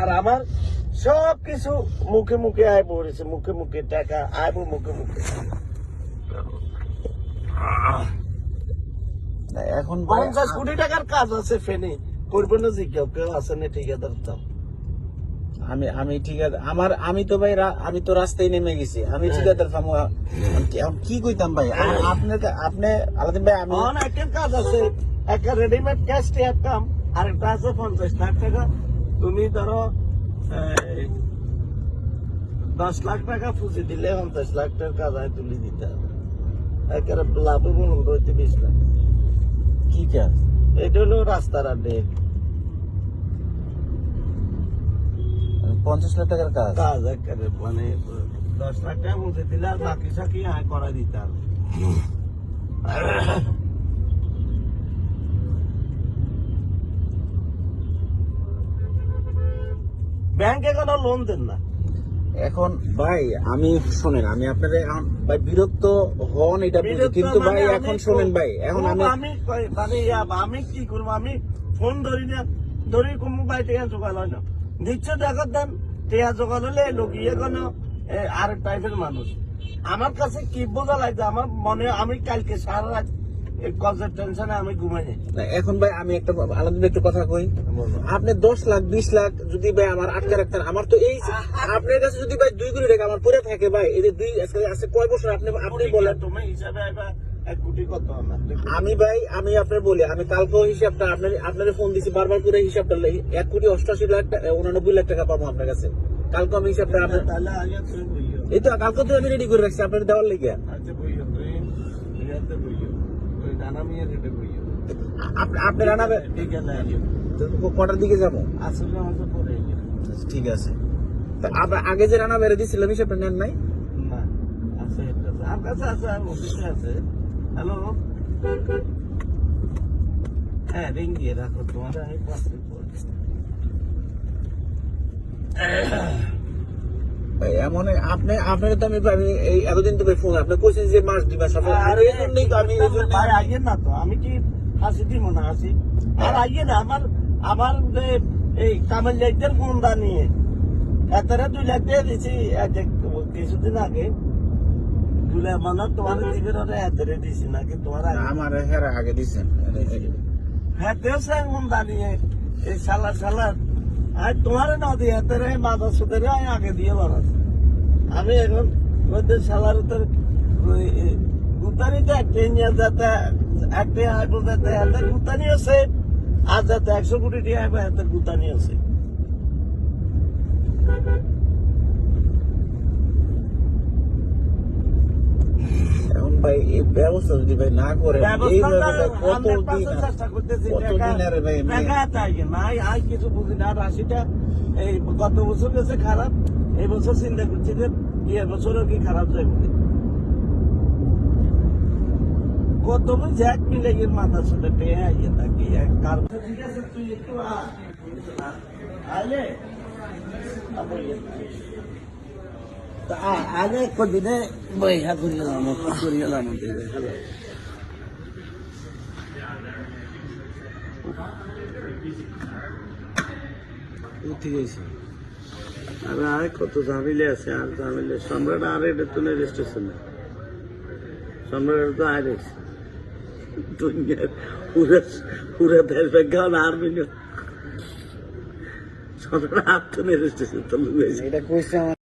আর আমার সব কিছু মুখে মুখে আয় পড়েছে মুখে মুখে টাকা আইবো মুখে মুখে। এখন পঞ্চাশ কোটি টাকার কাজ আছে ফেনে। করবে না জিজ্ঞাসা কেউ আছে না ঠিকাদার দাম আমি আমি ঠিক আছে আমার আমি তো ভাই আমি তো রাস্তায় নেমে গেছি। আমি হ্যাঁ। ঠিকাদার ফার্ম কি কইতাম ভাই? আর আপনার আপনি আলাদিন ভাই আমি কাজ আছে। একটা রেডিমেড ক্যাশ টিয়ার কাম আর একটা আছে পঞ্চাশ লাখ টাকা। তুমি ধরো দশ লাখ টাকা পুঁজি দিলে পঞ্চাশ লাখ কাজ আয় তুলে দিতে হবে। একেবারে লাভে বলুন রয়েছে বিশ লাখ। কি কাজ এটা হলো রাস্তার আড্ডে পঞ্চাশ লাখ টাকার কাজ? কাজ একেবারে মানে দশ লাখ টাকা পুঁজি দিলে আর বাকি সাকি করা দিতে হবে। ব্যাংকে কোনো লোন দেন না। এখন ভাই আমি শোনেন আমি আপনাদের এখন ভাই বিরক্ত হন এটা বুঝি কিন্তু ভাই মানে এখন খুব- শোনেন ভাই এখন আমি আমি মানে আমি কি করব আমি ফোন ধরি না ধরি কোনো ভাই টেয়া জোগাল হয় না। নিশ্চয় দেখো দেন টেয়া জোগাল হলে লোক ইয়ে কোনো এ, আর টাইপের মানুষ। আমার কাছে কি বোঝা লাগছে আমার মনে আমি কালকে সারা রাত এই কজের টেনশনে আমি ঘুমাই না, এখন ভাই আমি একটা আলাদা একটু কথা কই। আপনি দশ লাখ বিশ লাখ যদি ভাই আমার আটকে রাখতেন আমার তো এই আপনার কাছে যদি ভাই দুই কোটি টাকা আমার পরে থাকে ভাই এই যে দুই আজকে আছে কয় বছর আপনি আপনি বলেন। তুমি হিসাবে আইবা আমি ভাই আমি আপনার বলি আমি কালকেও হিসাবটা আপনার আপনার ফোন দিছি বারবার করে হিসাবটা এক কোটি অষ্টাশি লাখ টাকা উনানব্বই লাখ টাকা পাবো আপনার কাছে। কালকে আমি হিসাবটা আপনার এই তো কালকে তো আমি রেডি করে রাখছি আপনার দেওয়ার লেগে। আচ্ছা ডানা মিয়া রেটে বইও আপ- আপনার আনাবে বিকেলে আইও তো কটার দিকে যাব? আসলে আমাকে পরে আইও ঠিক আছে। তো আবার আগে যে রান্না বেড়ে দিয়েছিলাম হিসাবটা নেন নাই? না আছে এটা আছে। আমার কাছে আছে আমার অফিসে আছে। হ্যালো হ্যাঁ রিং দিয়ে রাখো তোমার আমি পাশে পড়ে ভাই, এমন আপনি আপনার তো আমি এই এতদিন তো ফোন আপনি কইছেন যে মাস দুই মাস হবে আর এই জন্যই আমি এই জন্য ভাই আইয়ে না তো আমি কি হাসি দিব না হাসি? আর আইয়ে না আমার আমার এই কামেল লাইটের গুন্ডা নিয়ে এতটা দুই লাখ দিয়ে দিছি কিছুদিন আগে। দুলে মানে তোমার দিবে ওরা এতরে দিছি নাকি তোমার আমার হেরা আগে দিছেন। হ্যাঁ দেশে গুন্ডা নিয়ে এই সালা সালা আর তোমার না দিয়ে এতরে সুদের আগে দিয়ে বাড়াচ্ছে। আমি এখন ওদের সালার উত্তর গুতানিতে একটা নিয়ে যাতে একটা যাতে গুতানি আছে আর যাতে একশো কোটি এত গুতানি আছে এখন ভাই এই ব্যবস্থা যদি ভাই না করে কিছু বুঝি না, আর আশিটা এই গত বছর গেছে খারাপ এই বছর চিন্তা করছি যে ইয়ে বছরও কি খারাপ যাবে কত জ্যাক মিলে গিয়ে মাথা সাথে পেয়ে আইয়ে নাকি এক কার ঠিক আছে তুই একটু আ। আইলে তারপর ইয়ে। তা আ- আগে কদিনে বইহা করিলাম করিলাম হ্যালো ঠিক আছে আর আর কত ঝামিলে আছে, আর ঝামিলে। সম্রাট আর এটা তো রেজিস্ট্রেশন সম্রাট তো আর দুনিয়ার পুরা পুরা দেশ বিজ্ঞান আর মিলিয়ন সম্রাট আর তো রেজিস্ট্রেশন তো এটা